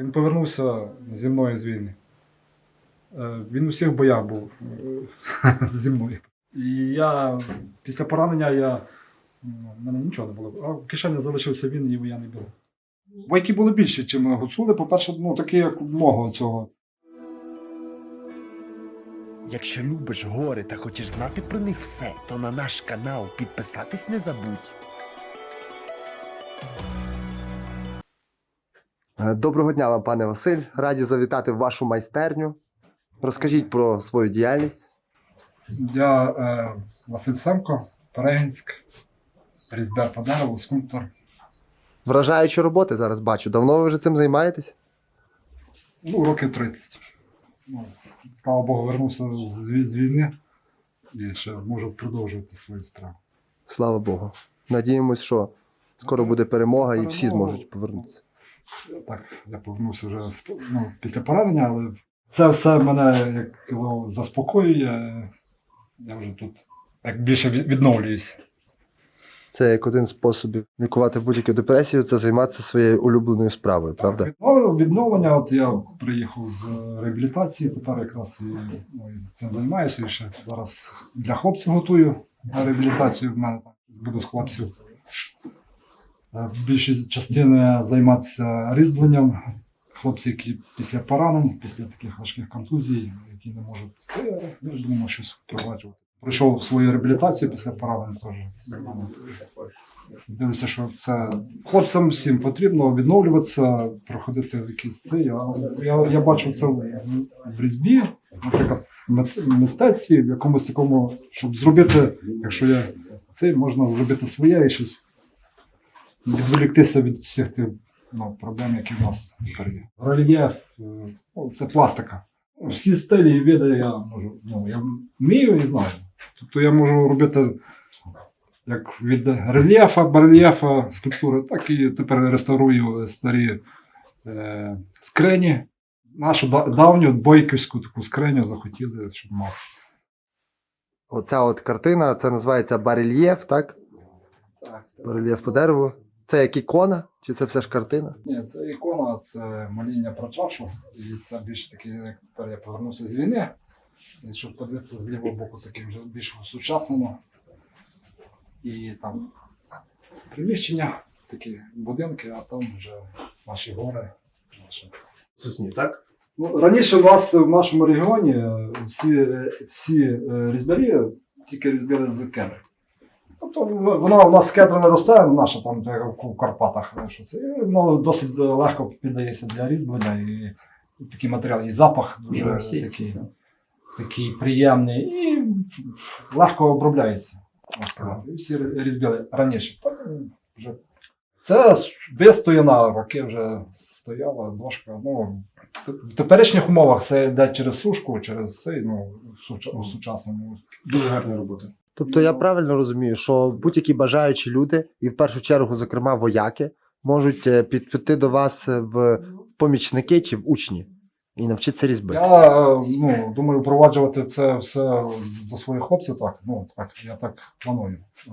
Він повернувся зі мною з війни. Е, Він у всіх боях був е, зі мною. І я після поранення я, ну, в мене нічого не було. А в кишені залишився він, і я не був. Бойки були більші, ніж гуцули. По-перше, ну, такі, як мого цього. Якщо любиш гори та хочеш знати про них все, то на наш канал підписатись не забудь. Е, Доброго дня вам, пане Василь. Раді завітати в вашу майстерню. Розкажіть про свою діяльність. Я е, Василь Семко, Перегінськ, різьбяр по дереву, скульптор. Вражаючі роботи зараз бачу. Давно ви вже цим займаєтесь? Ну, років 30. Ну, слава Богу, вернувся з, з війни і ще можу продовжувати свою справу. Слава Богу. Надіємось, що скоро буде перемога і всі зможуть повернутися. Так, я повернувся вже ну, після поранення, але це все мене, як казав, заспокоює. Я вже тут як більше відновлююся. Це як один з способів лікувати будь-яку депресію, це займатися своєю улюбленою справою, правда? Відновлення, відновлення, от я приїхав з реабілітації, тепер якраз і ну, і цим займаюся. І ще зараз для хлопців готую на реабілітацію. В мене буду з хлопців. Е, Більшість частини займатися різьбленням. Хлопці, які після поранень, після таких важких контузій, які не можуть. Це я думаю, щось впроваджувати. Пройшов свою реабілітацію після поранень теж. Дивлюся, що це хлопцям всім потрібно відновлюватися, проходити якісь це. Я, я, я бачу це в, в різьбі, наприклад, в мистецтві, в якомусь такому, щоб зробити, якщо я це, можна зробити своє і щось відволіктися від всіх тих ну, проблем, які в нас тепер є. Рельєф, е, ну, це пластика. Всі стилі і види я можу, ну, я вмію і знаю. Тобто я можу робити як від рельєфа, барельєфа, скульптури, так і тепер реставрую старі е, скрині. Нашу давню бойківську таку скриню захотіли, щоб мав. Оця от картина, це називається барельєф, так? Барельєф по дереву. Це як ікона, чи це все ж картина? Ні, це ікона, це моління про чашу. І це більш таки, як тепер я повернувся з війни. І щоб подивитися з лівого боку, таке вже більш осучаснено. І там приміщення, такі будинки, а там вже наші гори. Наші. Сусні, так? Ну, раніше у нас в нашому регіоні е, всі, е, всі е, різьбярі тільки різьбили з кедри. Тобто вона у нас кедра не росте, наша там в Карпатах. е, Що це, і воно досить легко піддається для різьблення і, і такий матеріал, і запах дуже такий, такий приємний і легко обробляється. можна. І всі різьбили раніше. Потім вже це вистояна, роки вже стояла дошка. Ну, в теперішніх умовах це йде через сушку, через цей, ну, в суча- в сучасному. Дуже гарна робота. Тобто я правильно розумію, що будь-які бажаючі люди, і в першу чергу, зокрема, вояки, можуть е, під- піти до вас в помічники чи в учні і навчитися різьбити. Я е, ну, думаю, впроваджувати це все до своїх хлопців так. Ну, так, я так планую. Е,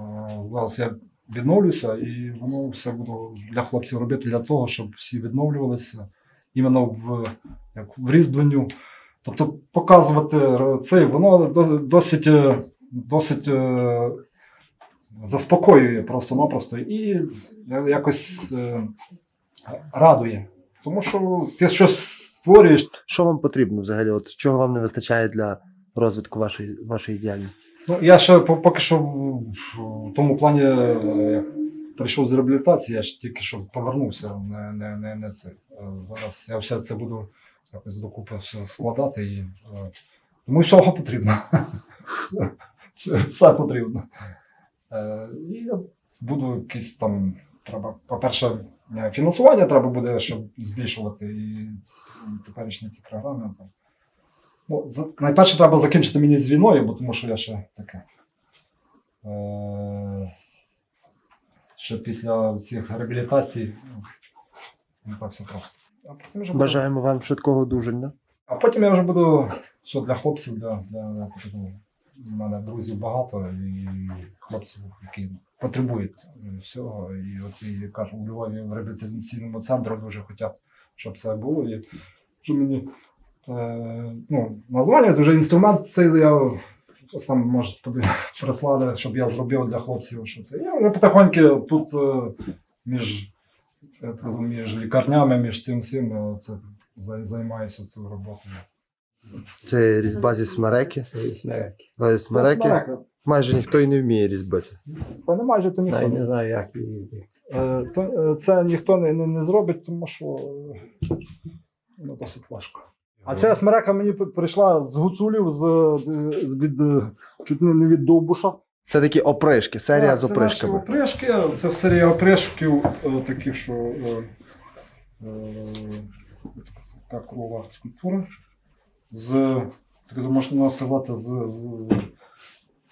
Зараз я відновлюся і воно все буду для хлопців робити для того, щоб всі відновлювалися іменно в, як, в різьбленню. Тобто показувати е, це, воно досить, е, досить е, заспокоює просто-напросто і якось е, радує. Тому що ти щось створюєш, Що вам потрібно взагалі? От чого вам не вистачає для розвитку вашої, вашої діяльності? Ну, я ще поки що в тому плані е, як прийшов з реабілітації, я ж тільки що повернувся, не, не, не, не це. Е, Зараз я все це буду якось докупи все складати і е, тому всього потрібно. Все, все, потрібно. Е, І я буду якісь там, треба, по-перше, е, фінансування треба буде, щоб збільшувати і теперішні ці програми. Ну, за- найперше треба закінчити мені з війною, бо тому що я ще таке. Е, ще після цих реабілітацій. ну, Не так все просто. А потім, вже буду, Бажаємо вам швидкого одужання. а потім я вже буду що для хлопців, для, для, для сказати, у мене друзів багато і хлопців, які потребують всього. І от і кажу, у Львові в реабілітаційному центрі дуже хочуть щоб це було. І що мені е, ну, названня, вже інструмент цей я там може тобі прислали, щоб я зробив для хлопців. Що це. Я вже потихоньку тут е, між, між лікарнями, між цим всім е, це, займаюся цією роботою. Це різьба зі смереки. Це і. Але смереки смерека. майже ніхто і не вміє різьбити. Та не майже то ніхто. Навіть не знаю, як її. Е, то, е, це ніхто не, не, не зробить, тому що е, ну, досить важко. А ця смерека мені прийшла з гуцулів, з, з від, е, чуть не не від довбуша. Це такі опришки, серія Так, з це наші опришками. Опришки, це серія опришків е, таких, що е, е, така кругла скульптура. З, так можна сказати, з, з, з,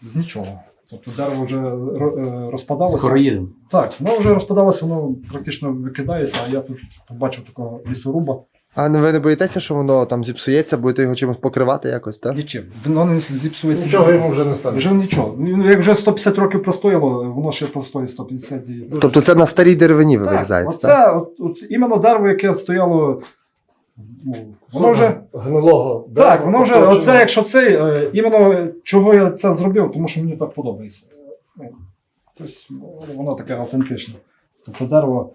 з нічого. Тобто дерево вже е, розпадалося. Скоро їдемо. Так, воно вже розпадалося, воно практично викидається, а я тут побачив такого лісоруба. А ви не боїтеся, що воно там зіпсується, будете його чимось покривати якось, так? Нічим. Воно не зіпсується. Нічого йому вже не стане. Вже нічого. Ну, Як вже 150 років простояло, воно ще простоїть 150 і... Тобто це на старій деревині ви так, оце, так? От, от, іменно дерево, яке стояло. Ну, воно вже, гнилого. так, воно вже, оце, якщо цей, е, іменно чого я це зробив, тому що мені так подобається. Ну, тобто, воно таке автентичне. Тобто дерево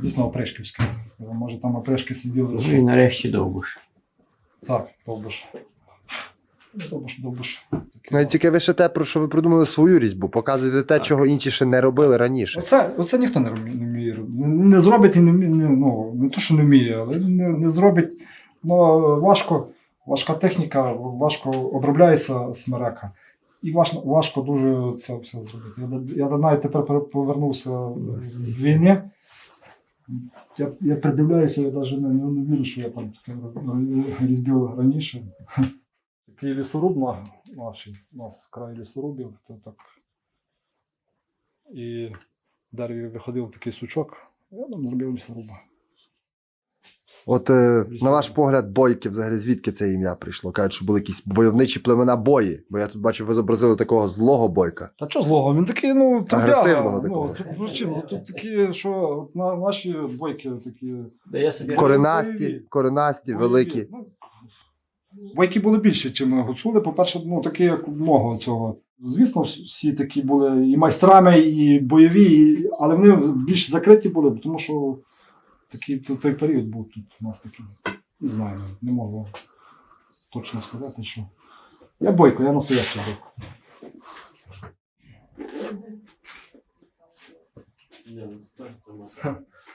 дійсно опришківське. Може там опришки сиділи. Ну і нарешті довбуш. Так, довбуш. Довбуш, довбуш. Навіть цікавіше ще те, про що ви придумали свою різьбу, показуєте те, чого інші ще не робили раніше. Оце, оце ніхто не, вміє робити. Не, не зробить і не вміє, не, ну, не то, що не вміє, але не, не зробить. Ну, важко, важка техніка, важко обробляється смерека. І важко, важко дуже це все зробити. Я, я навіть тепер повернувся з, з війни. Я, я придивляюся, я навіть не, не вірю, що я там таке різдив раніше. Такий лісоруб на, наш, у нас край лісорубів, то так. І в дереві виходив такий сучок, я там зробив лісоруба. От е, на ваш погляд, бойки, взагалі, звідки це ім'я прийшло? Кажуть, що були якісь войовничі племена бої. Бо я тут бачу, ви зобразили такого злого бойка. Та що злого? Він такий, ну, трудяга. Агресивного ну, такого. тут, ну, чим, тут такі, що на, наші бойки такі. Да я собі Коренасті, коренасті, великі. Ну, бойки були більше, ніж гуцули. По-перше, ну, такі, як много цього. Звісно, всі такі були і майстрами, і бойові, і, але вони більш закриті були, тому що такий то- той період був тут у нас такий. Не знаю, не можу точно сказати, що. Я бойко, я настоящий бойко.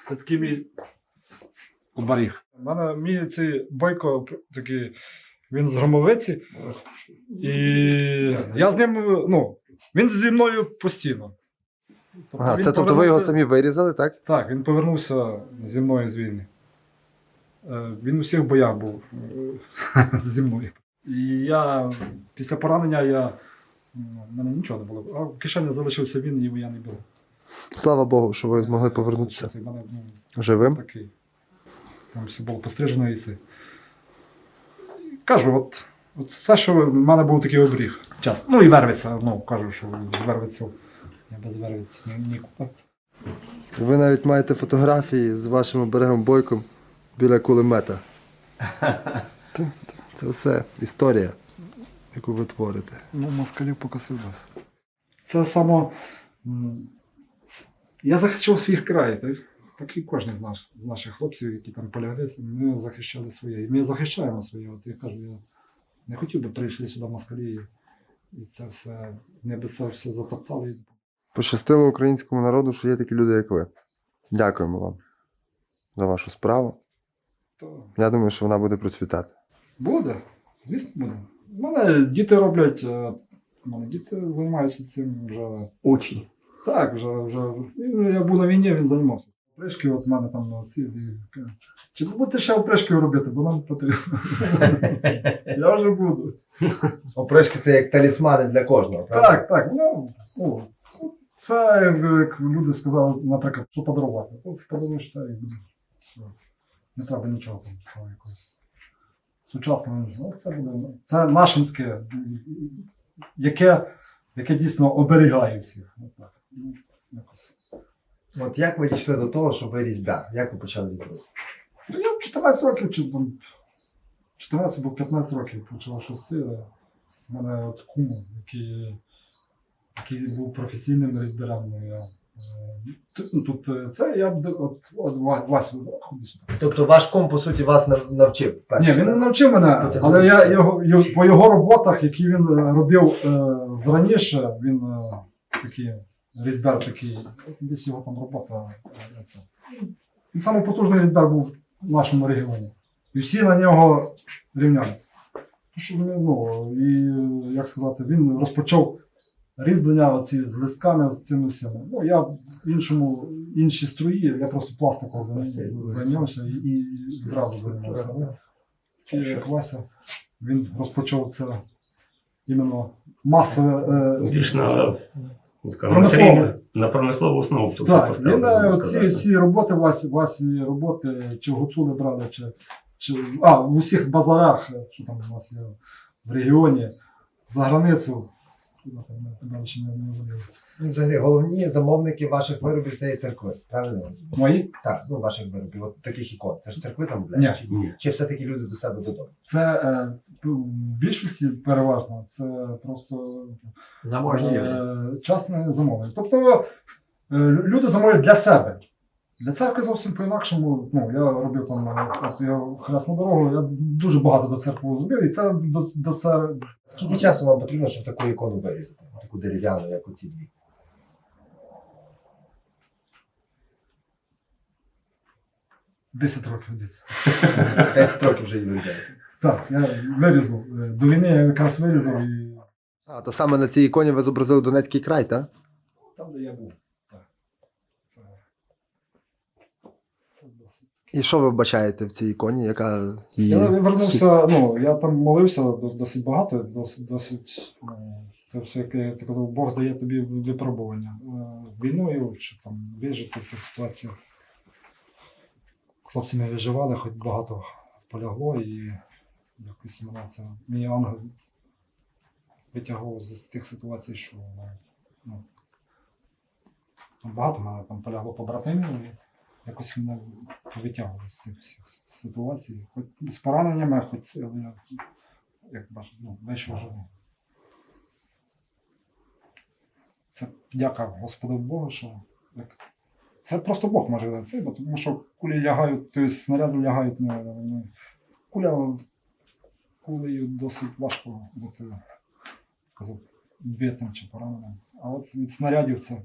Це такий мій оберіг. У мене мій цей бойко такий, він з громовиці. І я з ним, ну, він зі мною постійно. Тобто Ага, він це тобто ви його повернувся- самі вирізали, так? Так, він повернувся зі мною з війни. Е, Він у всіх боях був е, зі мною. І я після поранення я. ну, в мене нічого не було. А в кишені залишився він, і я не був. Слава Богу, що ви змогли повернутися Це в мене ну, живим. такий. Там все було пострижено і це. Кажу, от, от все, що в мене був такий обріг. Час. Ну і вервиться, ну кажу, що з вервицю. Я без вервиці ні- нікуди. Ви навіть маєте фотографії з вашим оберегом бойком біля кулемета. Та, та, Це все історія, яку ви творите. Ну, москалів покосив досить. Це само. Я захищав свій край, так, так і кожен з, наш, наших хлопців, які там полягли, ми захищали своє. І ми захищаємо своє. От я кажу, я не хотів би прийшли сюди москалі і, і це все, не би це все затоптали. Пощастило українському народу, що є такі люди, як ви. Дякуємо вам за вашу справу. То Я думаю, що вона буде процвітати. буде, звісно, буде. У мене діти роблять, е, у мене діти займаються цим вже. Учні. Так, вже, вже. Я був на війні, він займався. Опришки от в мене там на ці. і каже, Чи будете ще опришки робити, бо нам потрібно. Я вже буду. Опришки це як талісмани для кожного. Так, так. Ну, о, це як, як люди сказали, наприклад, що подарувати. От подаруєш це і буде. Все. Не треба нічого там цього якогось сучасного. Ну, це буде. Це нашинське, яке, яке дійсно оберігає всіх. От так. Ну, якось. От як ви дійшли до того, що ви різьбяр? Як ви почали різьбити? Ну, я в 14 років чи там 14 або 15 років почав щось це. У мене от кум, який, який був професійним різбірем. ну, Я, е, тут, ну, тут е, це я б от, от Ва- Васю, ходи сюди. Тобто ваш ком, по суті, вас нав- навчив. Ні, він не так? навчив мене, але я його, його по його роботах, які він е, робив е, зраніше, він е, такий різьбер такий, десь його там робота. е, це. Він самий потужний різьбер був в нашому регіоні. І всі на нього рівнялися. Що ну, і е, як сказати, він розпочав різьблення оці з листками, з цими всіми. Ну, я в іншому, інші струї, я просто пластиком зайня- зайнявся і, і зразу зайнявся. Такий, як Вася, він розпочав це іменно масове. е, Більш на, ну, скажімо, Промислове. на, промислову основу. тобто, Так, е, ці всі роботи, ваші, ваші роботи, чи гуцули брали, чи, чи а, в усіх базарах, що там у нас є в регіоні, за границю. Ну, Взагалі, головні замовники ваших виробів це є церкви, правильно? Мої? Так, ну ваших виробів, от таких ікон. Це ж церкви замовляють? Ні. Чи, Ні. чи все-таки люди до себе додому? Це е, в більшості переважно, це просто Заможні люди. е, частне замовлення. Тобто е, люди замовляють для себе. Для церкви зовсім по-інакшому. Ну, я робив там е, от я хресну дорогу, я дуже багато до церкви зробив, і це до, до це Скільки часу вам потрібно, щоб таку ікону вирізати? Таку дерев'яну, як оці дві? 10 років десь. 10 років вже її вирізаєте. Так, я вирізав. Е, До війни я якраз вирізав і А, то саме на цій іконі ви зобразили Донецький край, так? там, де я був. Так. Це, це досить. І що ви вбачаєте в цій іконі, яка її. Я вернувся, ну, я там молився досить багато, досить, досить ну, це все, як я так казав, Бог дає тобі випробування. Е, Війною чи там вижити в цих ситуаціях. З хлопцями виживали, хоч багато полягло, і якось мене це. Мій ангел витягував з тих ситуацій, що ну, багато мене там полягло побратимів. І якось мене витягували з тих всіх ситуацій. Хоч з пораненнями, хоч але я як бачу, ну, вийшов живий. Це дяка Господу Богу, що як... це просто Бог може це, бо тому що кулі лягають, тобто снаряди лягають на, на куля кулею досить важко бути битим чи пораненим. А от від снарядів це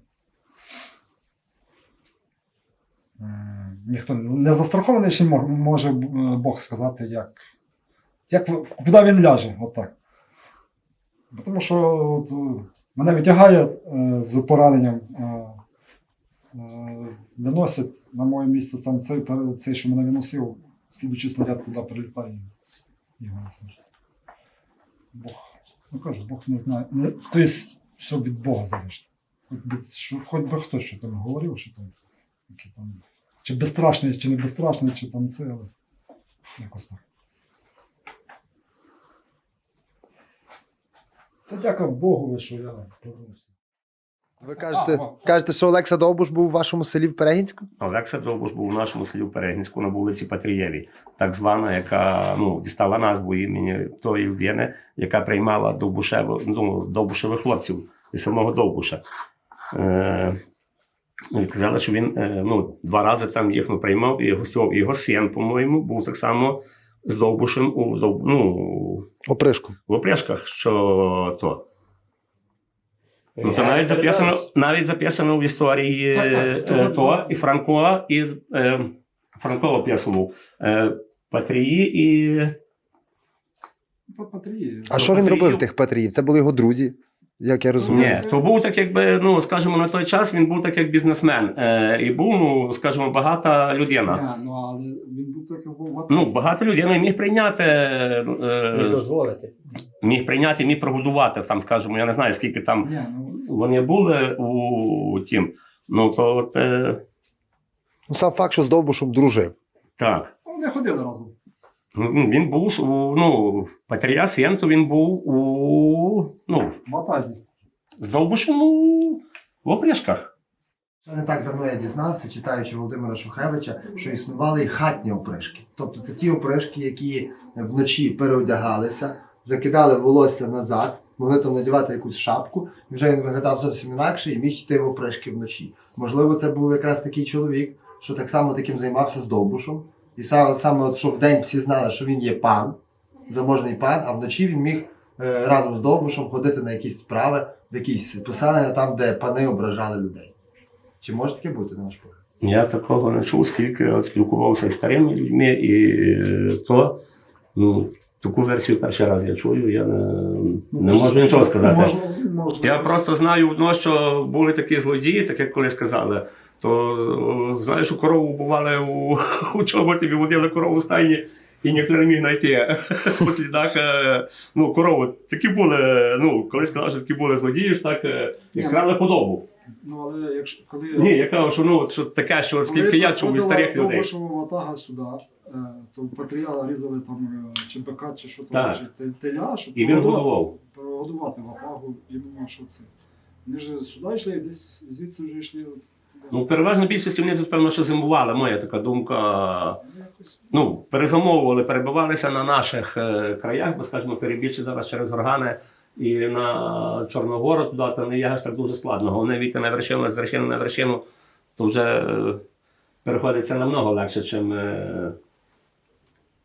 Ніхто не застрахований, ще може е, Бог сказати, як, як куди він ляже, отак. Тому що от, е, мене витягає е, з пораненням, виносять на моє місце там цей, цей, що мене виносив, слідуючий снаряд туди прилітає і його не. Бог, ну кажу, Бог не знає. Тобто, все від Бога залежить. Хоч би, хоч би хто що там говорив, що там, які там чи безстрашний, чи не безстрашний, чи там це, але якось так. Це дяка Богу, що я повернувся. Ви кажете, кажете, що Олекса Довбуш був у вашому селі в Перегінську? Олекса Довбуш був у нашому селі в Перегінську на вулиці Патрієвій, так звана, яка ну, дістала назву імені тої людини, яка приймала довбушево, ну, довбушевих хлопців із самого Довбуша. Е, і казали, що він е, ну, два рази там їх ну, приймав, і його, його син, по-моєму, був так само з Довбушем у, Дов- ну, Опришку. в опряжках, що то. Ну, це навіть записано, навіть записано в історії Так, так, хто е, записав? і Франко, і е, Франко описував е, Патрії і Патрії. А що він робив тих Патріїв? Це були його друзі, як я розумію. Ні, то був так, якби, ну, скажімо, на той час він був так як бізнесмен. Е, і був, ну, скажімо, багата людина. Ні, ну але він був такий в Ну, багата людина міг прийняти, Не е, дозволити. міг прийняти, міг прогодувати, там, скажімо, я не знаю, скільки там Ні, ну, вони були у тім. Ну, то от, е, Ну, сам факт, що з Довбушем дружив. так. вони ходили разом. Ну, Він був у ну, Патрія Сєнто, він був у ну, В Атазі. з Довбушем у в опряжках. Ще не так давно я дізнався, читаючи Володимира Шухевича, що існували і хатні опришки. Тобто це ті опришки, які вночі переодягалися, закидали волосся назад, могли там надівати якусь шапку, і вже він виглядав зовсім інакше і міг йти в опришки вночі. Можливо, це був якраз такий чоловік, що так само таким займався з Довбушем. І саме, саме от, що вдень всі знали, що він є пан, заможний пан, а вночі він міг е, разом з Довбушем ходити на якісь справи, в якісь поселення там, де пани ображали людей. Чи може таке бути на ваш погляд? Я такого не чув, скільки от спілкувався з старими людьми, і е, то ну, таку версію перший раз я чую, я не, не можу нічого сказати. Можна, можна. Я просто знаю одно, що були такі злодії, так як колись сказали. То знаєш, у корову бували у, у чоботі, виводили корову стайні, і ніхто не міг знайти по слідах. е, Ну, корову. Такі були, ну, колись сказали, що такі були злодії, ж так, е, як крали худобу. Ну, але якщо коли Ні, я кажу, що ну, що таке, що скільки я чув від старих людей. Довбушова ватага сюди, е, то патріала різали там е, чи що там, чи теля, щоб І він годував. прогодувати ватагу, іменно що це. Вони ж сюди йшли, і десь звідси вже йшли. Ну, переважно більшість вони тут, певно, що зимували, моя така думка. Ну, перезамовували, перебивалися на наших е, краях, бо, скажімо, перебільши зараз через органи і на Чорногору туди, то не є так дуже складно. Головне війти на вершину, з вершини на вершину, то вже е, переходиться намного легше, е,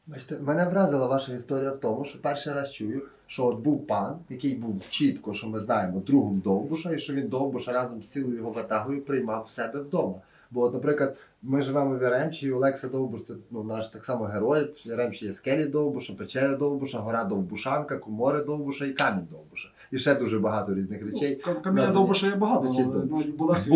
Бачите, мене вразила ваша історія в тому, що перший раз чую, що от був пан, який був чітко, що ми знаємо, другом Довбуша, і що він Довбуша разом з цілою його ватагою приймав в себе вдома. Бо, от, наприклад, ми живемо в Яремчі, і Олекса Довбуш це ну, наш так само герой. В Яремчі є скелі Довбуша, печеря Довбуша, гора Довбушанка, комори Довбуша і камінь Довбуша. І ще дуже багато різних речей. Ну, Кам'яна Нас- довбуша є багато, так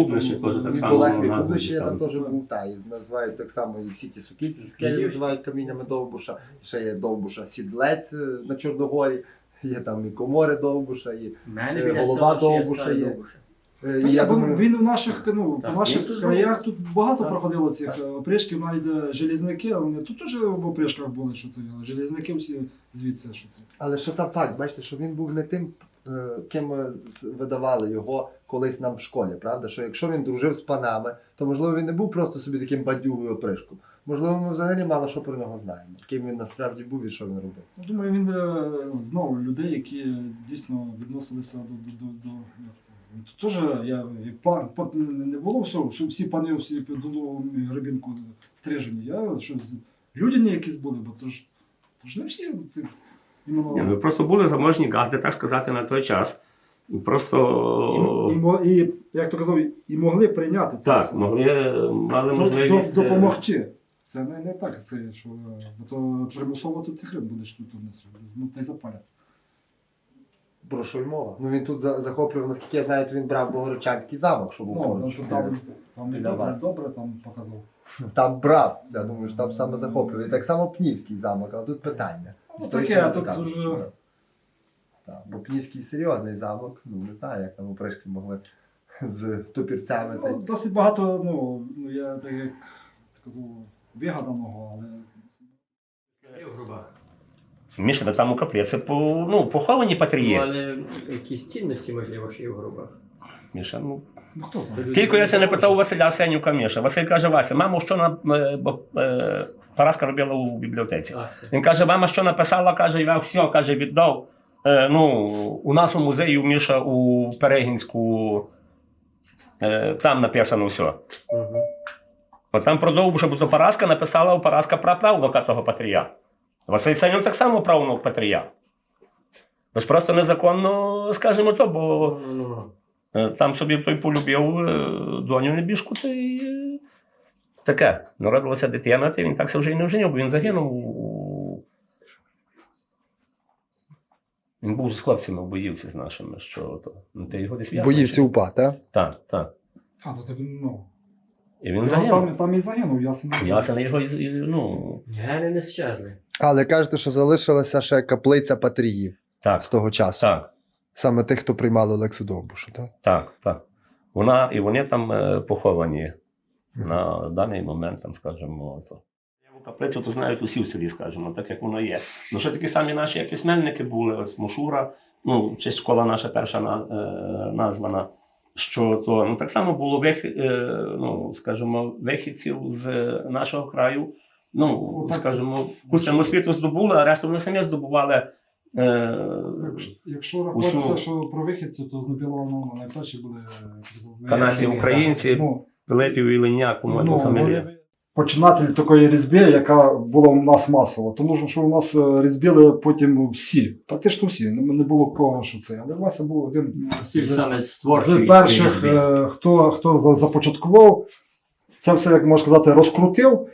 Бубничі я там теж був, та, і називають так само і всі ті сукіці, скелі називають каміннями Довбуша. Ще є Довбуша Сідлець е, на Чорногорі, є там і комори Довбуша, і Е, голова Довбуша є. Е, Та і ні, я думаю, він у наших, ну, Так, по наших тут краях тут багато Так. проходило цих е, опришків, навіть желізники, а вони тут теж в опришках були, що це. Желізники всі звідси, що це. але що сам факт, бачите, що він був не тим, ким видавали його колись нам в школі, правда? Що якщо він дружив з панами, то можливо він не був просто собі таким бадюгою опришком. Можливо, ми взагалі мало що про нього знаємо, ким він насправді був і що він робив. Думаю, він е, знову людей, які дійсно відносилися до. до, до, до як то, теж я, і пан, пан- не було всього, що всі пани всі під одну рибінку стрижені. Я що людяні якісь були, бо то ж, то ж не всі. Ні, ну, просто були заможні газди, так сказати, на той час. і, Просто і, мо- і, як то казав, і могли прийняти це. так, все. могли, мали можливість. е, допомогти. Це не, не так, це що е, бо то примусово тут тихим будеш тут ну, та й запалять. Про що й мова? Ну він тут за- захоплював, наскільки я знаю, то він брав Богородчанський замок, що був Ну, поруч. ну, там, там біля добре, вас. добре там показав. Там брав, я думаю, що там саме захоплює. І так само Пнівський замок, але тут питання. Ну, таке, не тут дуже- Так, бо Пнівський серйозний замок, ну не знаю, як там опришки могли з топірцями. Ну, досить багато, ну, ну я так як казав, вигаданого, але Є в грубах. Міша, так там у каплі. Це по, ну, поховані Ну, патрії. але якісь цінності, можливо, що є в грубах. Міша, ну, ну хто знає. Тільки я це не питав у Василя Сенюка Міша. Василь каже, Вася, мамо, що на е, е, Параска робила у бібліотеці. Він каже, мама, що написала, каже, я все каже, віддав. Е, ну, у нас у музеї у Міша у Перегінську. Е, там написано все. угу. От там про Довбуша, то Параска написала у Параска праправнука того Патрія. Василь Сенюк так само правнук Патрія. Тож просто незаконно, скажімо то, бо Ну, ну. Е, Там собі той полюбив е, доню небіжку, та й е, таке. Народилася дитина, це він так вже і не вженів, бо він загинув. Він був з хлопцями в боївці з нашими, що то. Ну, ти його десь Боївся упа, так? Так, так. А, то він, ну, І він ну, загинув. там, там і загинув, ясен. Я це на його, ну, Гени не щезли. Але кажете, що залишилася ще каплиця патріїв так, з того часу. так, Саме тих, хто приймали Олексу Довбуша, так? так, так. Вона, і вони там е, поховані на даний момент, там, скажімо, то. Каплицю то знають усі в селі, скажімо, так як воно є. Ну, що такі самі наші як письменники були, ось Мушура, ну, чи школа наша перша на, е, названа, що то ну, так само було вих, е, ну, скажімо, вихідців з нашого краю. Ну, скажімо, кусимо освіту здобули, а решту вони самі здобували. Е, Якщо рахуватися, Усю- що про вихідців, то з Набілого найперші були е, Канадці, українці, Ну, Пилипів і Леняк, по-моєму, ну, фамілія. вони такої різьби, яка була у нас масово. Тому що у нас е, різьбили потім всі, практично всі. Не було кого, що це. Але Вася був один з- з перших, е, хто, хто за- започаткував, це все, як можна сказати, розкрутив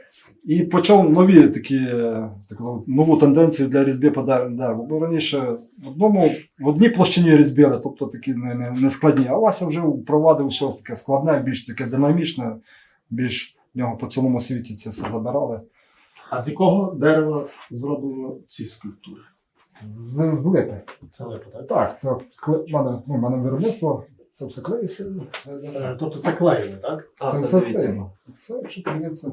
і почав нові такі, так нову тенденцію для різьби по дереву. Бо раніше в одному, в одній площині різьбили, тобто такі не, не, не складні. А Вася вже впровадив все таке складне, більш таке динамічне, більш в нього по цілому світі це все забирали. А з якого дерева зроблено ці скульптури? З, з липи. Це липа, так? Так, це в мене, ну, мене виробництво, це все клеїться. Е, Тобто це клеєне, так? А, це це все дивіться. клеєно. Це якщо клеїться.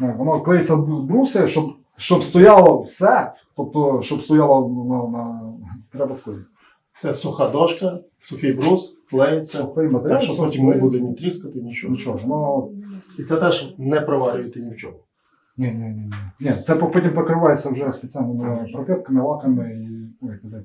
Ну, воно клеїться бруси, щоб, щоб стояло все. Тобто, щоб стояло на, на треба склеїти. Це суха дошка, сухий брус, клеїться. Сухий матеріал, Так, що потім не буде ні тріскати, нічого. Нічого, воно. І це теж не проварюєте ні в чому. Ні, ні, ні, ні. Ні, це потім покривається вже спеціальними пропітками, лаками і. Ой, туди.